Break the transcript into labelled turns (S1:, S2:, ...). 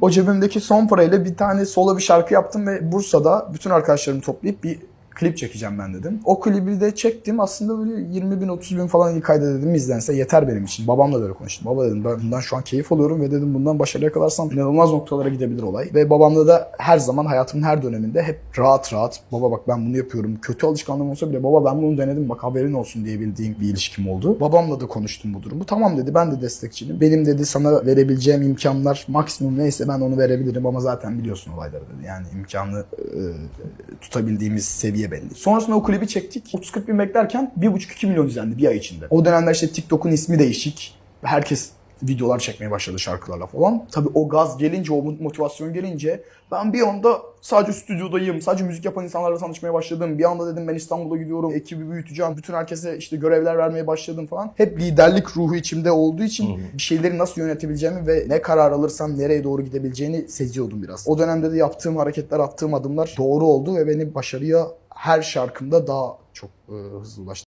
S1: O cebimdeki son parayla bir tane solo bir şarkı yaptım ve Bursa'da bütün arkadaşlarımı toplayıp bir klip çekeceğim ben dedim. O klibi de çektim. Aslında böyle 20 bin 30 bin falan ilk ayda dedim izlense yeter benim için. Babamla böyle konuştum. Baba dedim ben bundan şu an keyif alıyorum ve dedim bundan başarı yakalarsam inanılmaz noktalara gidebilir olay. Ve babamla da her zaman hayatımın her döneminde hep rahat rahat baba bak ben bunu yapıyorum. Kötü alışkanlığım olsa bile baba ben bunu denedim bak haberin olsun diyebildiğim bir ilişkim oldu. Babamla da konuştum bu durumu. Tamam dedi ben de destekçiyim. Benim dedi sana verebileceğim imkanlar maksimum neyse ben onu verebilirim ama zaten biliyorsun olayları dedi. Yani imkanı e, tutabildiğimiz seviye belli. Sonrasında o klibi çektik. 30-40 bin beklerken 1,5-2 milyon izlendi bir ay içinde. O dönemler işte TikTok'un ismi değişik. Herkes videolar çekmeye başladı şarkılarla falan. Tabii o gaz gelince, o motivasyon gelince ben bir anda sadece stüdyodayım, sadece müzik yapan insanlarla tanışmaya başladım. Bir anda dedim ben İstanbul'a gidiyorum, ekibi büyüteceğim, bütün herkese işte görevler vermeye başladım falan. Hep liderlik ruhu içimde olduğu için bir şeyleri nasıl yönetebileceğimi ve ne karar alırsam nereye doğru gidebileceğini seziyordum biraz. O dönemde de yaptığım hareketler, attığım adımlar doğru oldu ve beni başarıya her şarkımda daha çok e, hızlı ulaştı.